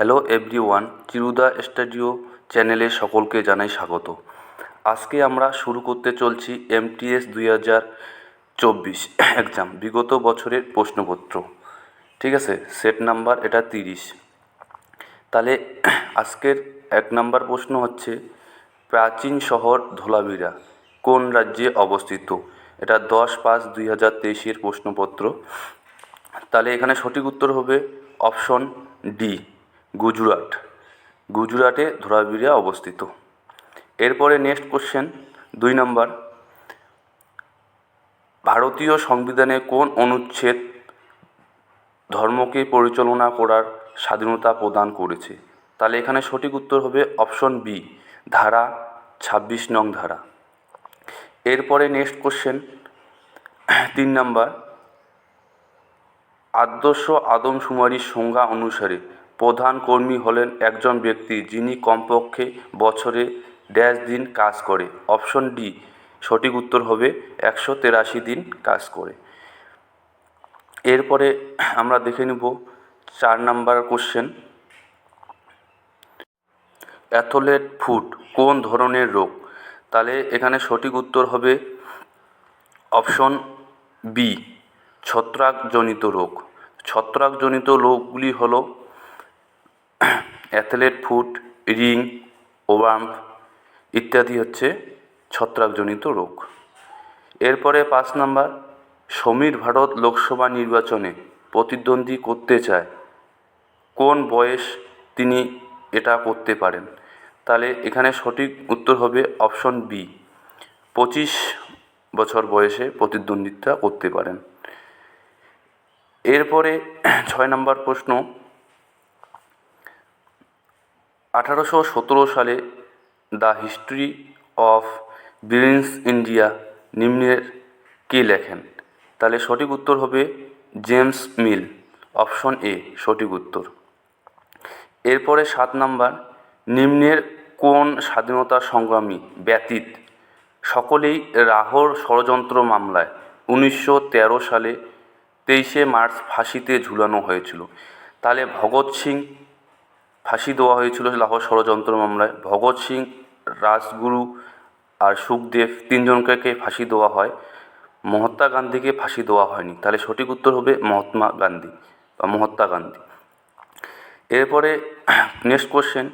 Hello everyone, চিরুদা studio চ্যানেলে সকলকে জানাই স্বাগত। আজকে আমরা শুরু করতে চলছি এমটিএস দুই হাজার চব্বিশ এক্সাম বিগত বছরের প্রশ্নপত্র। ঠিক আছে সেট নাম্বার এটা তিরিশ। তাহলে আজকের এক নাম্বার প্রশ্ন হচ্ছে, প্রাচীন শহর ধোলাভিরা কোন রাজ্যে অবস্থিত? এটা দশ পাঁচ দুই হাজার তেইশের প্রশ্নপত্র। তাহলে এখানে সঠিক উত্তর হবে অপশন ডি। গুজরাট। গুজরাটে ধোলাভিরা অবস্থিত। এরপরে নেক্সট কোশ্চেন দুই নম্বর ভারতীয় সংবিধানে কোন অনুচ্ছেদ ধর্মকে পরিচালনা করার স্বাধীনতা প্রদান করেছে? তাহলে এখানে সঠিক উত্তর হবে অপশন বি ধারা ছাব্বিশ নং ধারা। এরপরে নেক্সট কোশ্চেন তিন নাম্বার আদর্শ আদমশুমারির সংজ্ঞা অনুসারে প্রধান কর্মী হলেন একজন ব্যক্তি যিনি কমপক্ষে বছরে ড্যাশ দিন কাজ করে। অপশন ডি, সঠিক উত্তর হবে একশো তেরাশি দিন কাজ করে। এরপরে আমরা দেখে নেব চার নাম্বার কোশ্চেন। অ্যাথলেট ফুট কোন ধরনের রোগ? তাহলে এখানে সঠিক উত্তর হবে অপশন বি, ছত্রাকজনিত রোগ। ছত্রাকজনিত রোগগুলি হলো অ্যাথলেট, ফুট, রিং, ওবাম্প ইত্যাদি হচ্ছে ছত্রাকজনিত রোগ। এরপরে পাঁচ নাম্বার, সমীর ভারত লোকসভা নির্বাচনে প্রতিদ্বন্দ্বী করতে চায়, কোন বয়স তিনি এটা করতে পারেন? তাহলে এখানে সঠিক উত্তর হবে অপশন বি, পঁচিশ বছর বয়সে প্রতিদ্বন্দ্বিতা করতে পারেন। এরপরে ছয় নম্বর প্রশ্ন আঠারোশো সতেরো সালে the history of brilliance India নিম্নের কে লেখেন? তাহলে সঠিক উত্তর হবে জেমস মিল। অপশন এ, সঠিক উত্তর। এরপরে সাত নাম্বার, নিম্নের কোন স্বাধীনতা সংগ্রামী ব্যতীত সকলেই রাহোর ষড়যন্ত্র মামলায় উনিশশো তেরো সালে তেইশে মার্চ ফাঁসিতে ঝুলানো হয়েছিল। তাহলে ভগৎ সিং ফাঁসি দেওয়া হয়েছিল লাহোর ষড়যন্ত্র মামলায়। ভগৎ সিং, রাজগুরু আর সুখদেব তিনজনকে ফাঁসি দেওয়া হয়? মহাত্মা গান্ধীকে ফাঁসি দেওয়া হয়নি। তাহলে সঠিক উত্তর হবে মহাত্মা গান্ধী বা মহাত্মা গান্ধী। এরপরে নেক্সট কোশ্চেন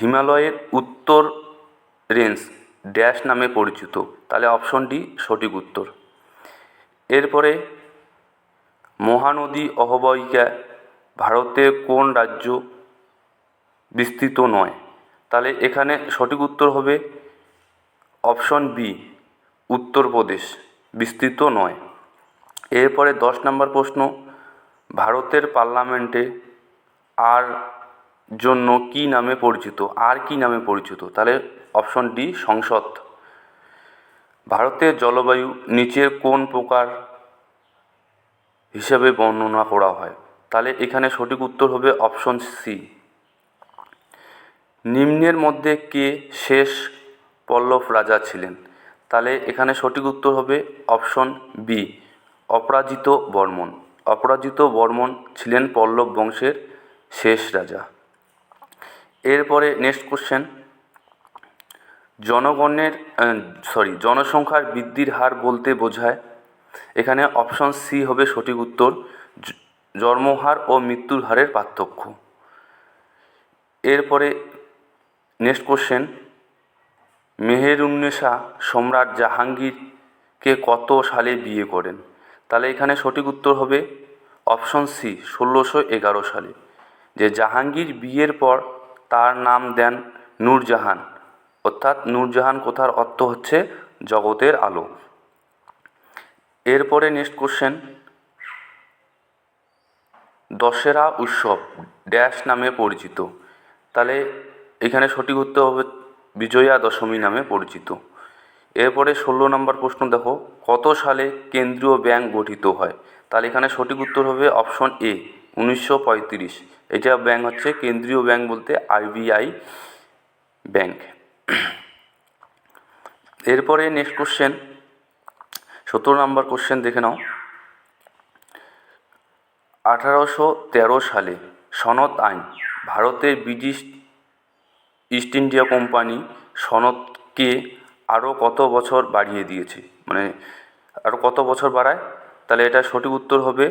হিমালয়ের উত্তর রেঞ্জ ড্যাশ নামে পরিচিত। তাহলে অপশন ডি সঠিক উত্তর। এরপরে, মহানদী অববাহিকা ভারতের কোন রাজ্য বিস্তৃত নয়। তাহলে এখানে সঠিক উত্তর হবে অপশন বি, উত্তরপ্রদেশ। বিস্তৃত নয়। এরপরে দশ নম্বর প্রশ্ন, ভারতের পার্লামেন্টে আর জন্য কী নামে পরিচিত? আর কী নামে পরিচিত? তাহলে অপশন ডি, সংসদ। ভারতের জলবায়ু নিচের কোন প্রকার হিসাবে বর্ণনা করা হয়? তাহলে এখানে সঠিক উত্তর হবে অপশন সি নিম্নের মধ্যে কে শেষ পল্লব রাজা ছিলেন? তাহলে এখানে সঠিক উত্তর হবে অপশন বি অপরাজিত বর্মন অপরাজিত বর্মন ছিলেন পল্লব বংশের শেষ রাজা। এরপরে নেক্সট কোশ্চেন জনগণের সরি জনসংখ্যার বৃদ্ধির হার বলতে বোঝায়। এখানে অপশন সি হবে সঠিক উত্তর জন্মহার ও মৃত্যুর হারের পার্থক্য। এরপরে নেক্সট কোশ্চেন মেহেরুন্নেসা সম্রাট জাহাঙ্গীরকে কত সালে বিয়ে করেন? তাহলে এখানে সঠিক উত্তর হবে অপশন সি ষোলোশো এগারো সালে। যে জাহাঙ্গীর বিয়ের পর তার নাম দেন নূরজাহান। অর্থাৎ নূরজাহান কথার অর্থ হচ্ছে জগতের আলো। এরপরে নেক্সট কোশ্চেন দশেরা উৎসব ড্যাশ নামে পরিচিত। তাহলে এখানে সঠিক উত্তর হবে বিজয়া দশমী নামে পরিচিত। এরপরে ষোলো নম্বর প্রশ্ন দেখো, কত সালে কেন্দ্রীয় ব্যাংক গঠিত হয়? তাহলে এখানে সঠিক উত্তর হবে অপশন এ, উনিশশো পঁয়ত্রিশ। এটা ব্যাংক হচ্ছে কেন্দ্রীয় ব্যাংক বলতে আরবিআই ব্যাংক। এরপরে নেক্সট কোশ্চেন, সতেরো নম্বর কোশ্চেন দেখে নাও। আঠারোশো তেরো সালে সনদ আইন, ভারতের ব্রিটিশ ইস্ট ইন্ডিয়া কোম্পানি সনদকে আরও কত বছর বাড়িয়ে দিয়েছে? মানে আরও কত বছর বাড়ায়? তাহলে এটা সঠিক উত্তর হবে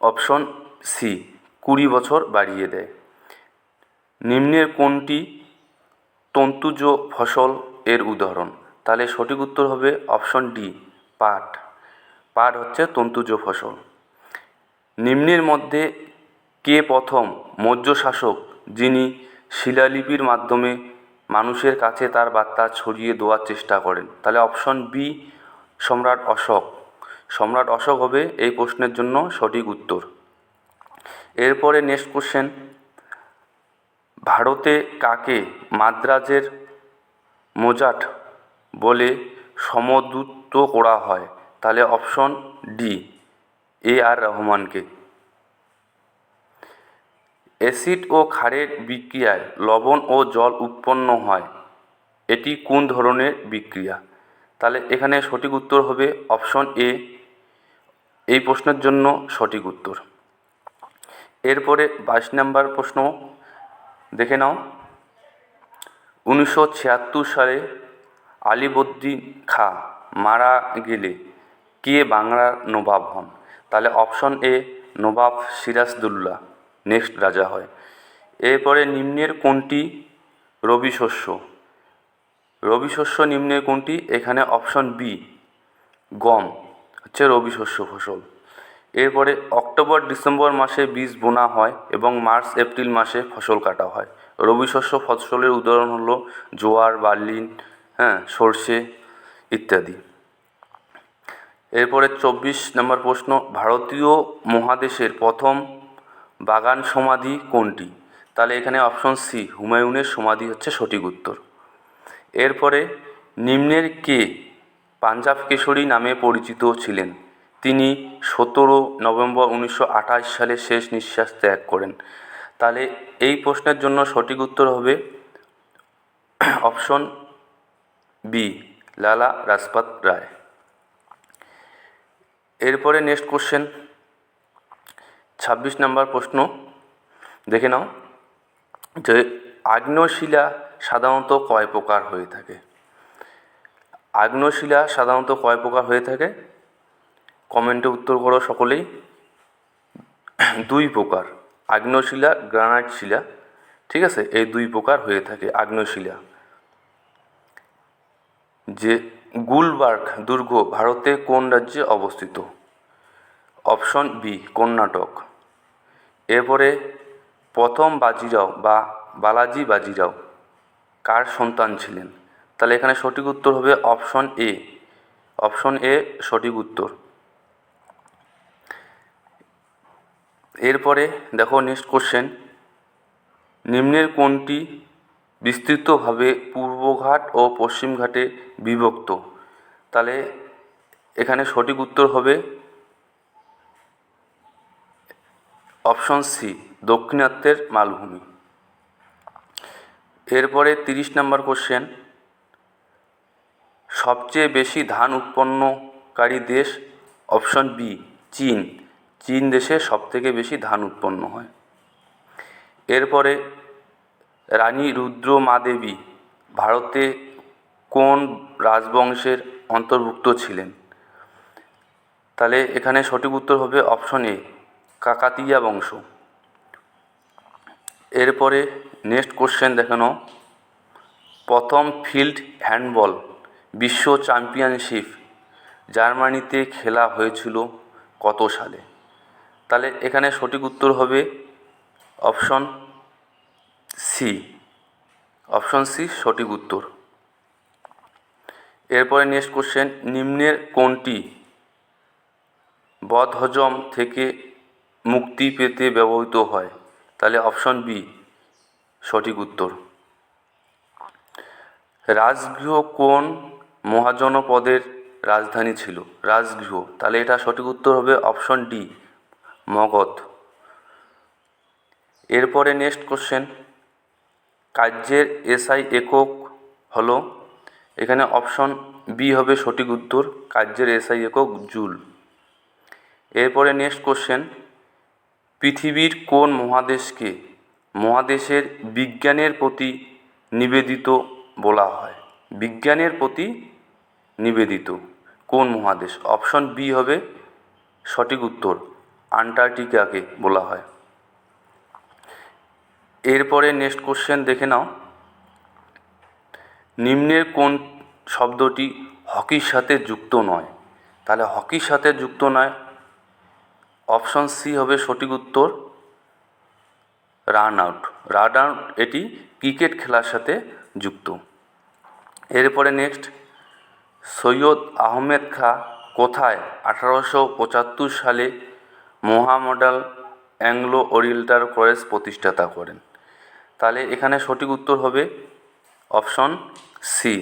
অপশন সি কুড়ি বছর বাড়িয়ে দেয়। নিম্নের কোনটি তন্তুজ ফসল এর উদাহরণ? তাহলে সঠিক উত্তর হবে অপশন ডি পাট। পাট হচ্ছে তন্তুজ ফসল। নিম্নের মধ্যে কে প্রথম মৌর্য শাসক যিনি শিলালিপির মাধ্যমে মানুষের কাছে তার বার্তা ছড়িয়ে দেওয়ার চেষ্টা করেন। তাহলে অপশন বি সম্রাট অশোক। সম্রাট অশোক হবে এই প্রশ্নের জন্য সঠিক উত্তর। এরপরে নেক্সট কোশ্চেন ভারতে কাকে মাদ্রাজের মোজাট বলে সমদূত করা হয়? তাহলে অপশন ডি এ আর রহমানকে। অ্যাসিড ও ক্ষারের বিক্রিয়ায় লবণ ও জল উৎপন্ন হয়। এটি কোন ধরনের বিক্রিয়া? তাহলে এখানে সঠিক উত্তর হবে অপশন এ। এই প্রশ্নের জন্য সঠিক উত্তর। এরপরে বাইশ নাম্বার প্রশ্ন, দেখে নাও। উনিশশো ছিয়াত্তর সালে আলিবর্দি খাঁ মারা গেলে কে বাংলার নবাব হন? তাহলে অপশন এ, নবাব সিরাজদৌল্লা নেক্সট রাজা হয়। এরপরে নিম্নের কোনটি? রবি শস্য। রবি শস্য নিম্নের কোনটি? এখানে অপশন বি গম, হচ্ছে রবি শস্য ফসল। এরপরে অক্টোবর, ডিসেম্বর মাসে বীজ বোনা হয় এবং মার্চ, এপ্রিল মাসে ফসল কাটা হয়। রবি শস্য ফসলের উদাহরণ হলো জোয়ার, বার্লিন হ্যাঁ সর্ষে ইত্যাদি। এরপরে চব্বিশ নম্বর প্রশ্ন, ভারতীয় মহাদেশের প্রথম বাগান সমাধি কোনটি? তাহলে এখানে অপশন সি হুমায়ুনের সমাধি হচ্ছে সঠিক উত্তর। এরপরে, নিম্নের কে পাঞ্জাব কেশরী নামে পরিচিত ছিলেন? তিনি সতেরো নভেম্বর উনিশশো আঠাশ সালে শেষ নিঃশ্বাস ত্যাগ করেন। তাহলে এই প্রশ্নের জন্য সঠিক উত্তর হবে অপশন বি লালা রাজপাত রায়। এরপরে নেক্সট কোশ্চেন ছাব্বিশ নম্বর প্রশ্ন। দেখে নাও যে আগ্নেয়শিলা সাধারণত কয় প্রকার হয়ে থাকে? আগ্নেয়শিলা সাধারণত কয় প্রকার হয়ে থাকে? কমেন্টে উত্তর করো সকলেই। দুই প্রকার, আগ্নেয়শিলা, গ্রানাইট শিলা, ঠিক আছে? এই দুই প্রকার হয়ে থাকে আগ্নেয়শিলা। যে গুলবার্গ দুর্গ ভারতে কোন রাজ্যে অবস্থিত? অপশন বি কর্ণাটক এরপরে প্রথম বাজিরাও বা বালাজি বাজিরাও কার সন্তান ছিলেন? তাহলে এখানে সঠিক উত্তর হবে অপশন এ। অপশন এ সঠিক উত্তর। এরপরে দেখো নেক্সট কোশ্চেন নিম্নের কোনটি বিস্তৃতভাবে পূর্বঘাট ও পশ্চিমঘাটে বিভক্ত? তাহলে এখানে সঠিক উত্তর হবে অপশন সি, দক্ষিণাত্যের মালভূমি। এরপরে তিরিশ নম্বর কোশ্চেন সবচেয়ে বেশি ধান উৎপন্নকারী দেশ অপশন বি, চীন। চীন দেশে সবথেকে বেশি ধান উৎপন্ন হয়। এরপরে, রানী রুদ্র মা রুদ্রমাদেবী ভারতে কোন রাজবংশের অন্তর্ভুক্ত ছিলেন? তাহলে এখানে সঠিক উত্তর হবে অপশন এ কাকাতিয়া বংশ। এরপরে নেক্সট কোশ্চেন দেখানো। প্রথম ফিল্ড হ্যান্ডবল বিশ্ব চ্যাম্পিয়নশিপ জার্মানিতে খেলা হয়েছিল কত সালে? তাহলে এখানে সঠিক উত্তর হবে অপশন সি অপশন সি সঠিক উত্তর। এরপরে নেক্সট কোশ্চেন নিম্নের কোনটি? বদহজম থেকে মুক্তি পেতে ব্যবহৃত হয়, তাহলে অপশন বি সঠিক উত্তর। রাজগৃহ কোন মহাজনপদের রাজধানী ছিল? রাজগৃহ, তাহলে এটা সঠিক উত্তর হবে অপশন ডি মগধ। এরপরে নেক্সট কোশ্চেন কার্যের এসআই একক হলো, এখানে অপশন বি হবে সঠিক উত্তর, কার্যের এসআই একক জুল। এরপরে নেক্সট কোশ্চেন পৃথিবীর কোন মহাদেশকে মহাদেশের বিজ্ঞানের প্রতি নিবেদিত বলা হয়? বিজ্ঞানের প্রতি নিবেদিত কোন মহাদেশ? অপশন বি হবে সঠিক উত্তর আন্টার্কটিকাকে বলা হয়। এরপরে নেক্সট কোশ্চেন দেখে নাও। নিম্নের কোন শব্দটি হকির সাথে যুক্ত নয়? তাহলে হকির সাথে যুক্ত নয় অপশন সি হবে সঠিক উত্তর রান আউট। রান আউট এটি ক্রিকেট খেলার সাথে যুক্ত। এরপরে নেক্সট, সৈয়দ আহমেদ খা কোথায়? আঠারোশো পঁচাত্তর সালে মহামডাল অ্যাংলো ওরিয়েন্টাল কলেজ প্রতিষ্ঠাতা করেন। তাহলে এখানে সঠিক উত্তর হবে অপশন সি,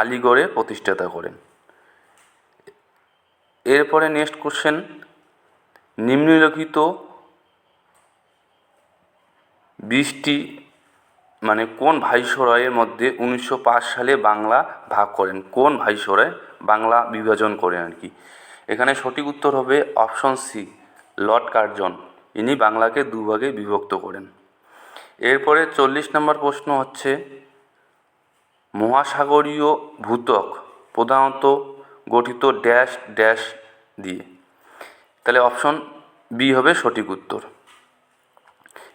আলিগড়ে প্রতিষ্ঠাতা করেন। এরপরে নেক্সট কোশ্চেন নিম্নলিখিত বিশটি মানে কোন ভাইসরয়ের মধ্যে উনিশশো পাঁচ সালে বাংলা ভাগ করেন? কোন ভাইসরয় বাংলা বিভাজন করেন আর কি? এখানে সঠিক উত্তর হবে অপশন সি, লর্ড কার্জন। ইনি বাংলাকে দুভাগে বিভক্ত করেন। এরপরে চল্লিশ নম্বর প্রশ্ন হচ্ছে, মহাসাগরীয় ভূত্বক প্রধানত গঠিত ড্যাশ ড্যাশ দিয়ে। তাহলে অপশন বি হবে সঠিক উত্তর।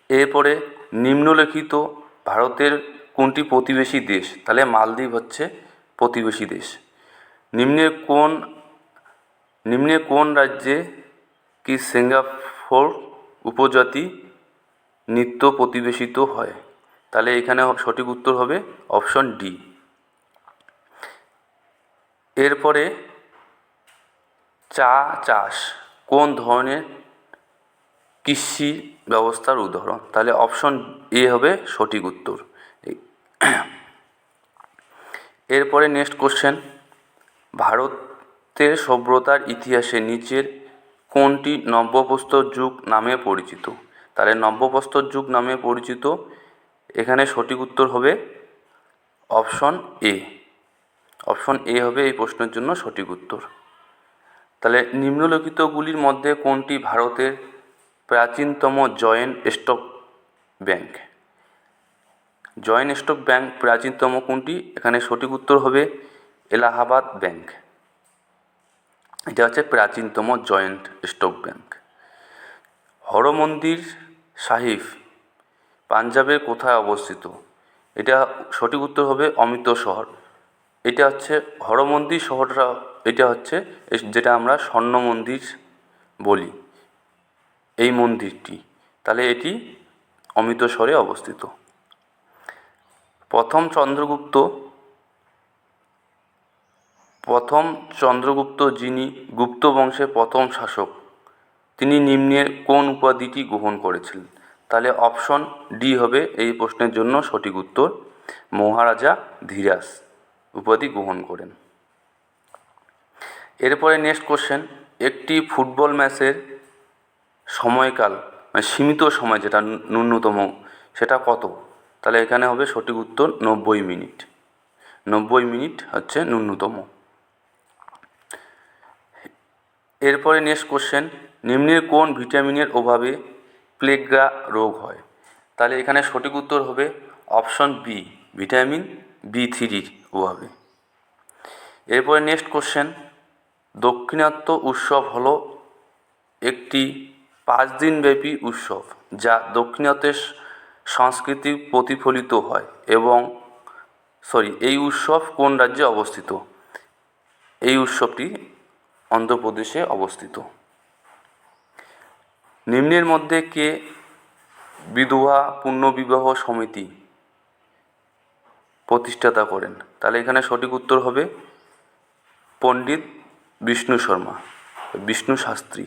এরপরে নিম্নলিখিত ভারতের কোনটি প্রতিবেশী দেশ? তাহলে মালদ্বীপ হচ্ছে প্রতিবেশী দেশ। নিম্নের কোন, নিম্নে কোন রাজ্যে কি সিঙ্গাপুর উপজাতি নৃত্য প্রতিবেশিত হয়? তাহলে এখানে সঠিক উত্তর হবে অপশন ডি। এরপরে চা চাষ। কোন ধরনের কৃষি ব্যবস্থার উদাহরণ? তাহলে অপশন এ হবে সঠিক উত্তর। এরপরে নেক্সট কোশ্চেন ভারতের সভ্যতার ইতিহাসে নিচের কোনটি নব্যপ্রস্তর যুগ নামে পরিচিত? তাহলে নব্যপ্রস্তর যুগ নামে পরিচিত, এখানে সঠিক উত্তর হবে অপশন এ অপশন এ হবে এই প্রশ্নের জন্য সঠিক উত্তর। তাহলে নিম্নলিখিতগুলির মধ্যে কোনটি ভারতের প্রাচীনতম joint stock bank? Joint stock bank প্রাচীনতম কোনটি? এখানে সঠিক উত্তর হবে এলাহাবাদ ব্যাংক। এটা হচ্ছে প্রাচীনতম joint stock bank. Harmandir Sahib পাঞ্জাবের কোথায় অবস্থিত? এটা সঠিক উত্তর হবে অমৃতসর। এটা হচ্ছে হরমন্দির শহরটা এটা হচ্ছে যেটা আমরা স্বর্ণ মন্দির বলি। এই মন্দিরটি, তাহলে এটি অমৃতসরে অবস্থিত। প্রথম চন্দ্রগুপ্ত প্রথম চন্দ্রগুপ্ত যিনি গুপ্ত বংশের প্রথম শাসক, তিনি নিম্নের কোন উপাধিটি গ্রহণ করেছিলেন? তাহলে অপশন ডি হবে এই প্রশ্নের জন্য সঠিক উত্তর, মহারাজা ধীরাজ উপাধি গ্রহণ করেন। এরপরে নেক্সট কোশ্চেন একটি ফুটবল ম্যাচের সময়কাল মানে সীমিত সময় যেটা ন্যূনতম, সেটা কত? তাহলে এখানে হবে সঠিক উত্তর নব্বই মিনিট। নব্বই মিনিট হচ্ছে ন্যূনতম। এরপরে নেক্সট কোশ্চেন নিম্নের কোন ভিটামিনের অভাবে প্লেগ্রা রোগ হয়? তাহলে এখানে সঠিক উত্তর হবে অপশন বি ভিটামিন বি থ্রির অভাবে। এরপরে নেক্সট কোশ্চেন দক্ষিণাত্য উৎসব হলো একটি পাঁচ দিনব্যাপী উৎসব, যা দক্ষিণাত্যের সংস্কৃতি প্রতিফলিত হয় এবং সরি এই উৎসব কোন রাজ্যে অবস্থিত? এই উৎসবটি অন্ধ্রপ্রদেশে অবস্থিত। নিম্নের মধ্যে কে? বিধবা পুণ্যবিবাহ সমিতি প্রতিষ্ঠাতা করেন। তাহলে এখানে সঠিক উত্তর হবে পণ্ডিত বিষ্ণু শর্মা বিষ্ণু শাস্ত্রী।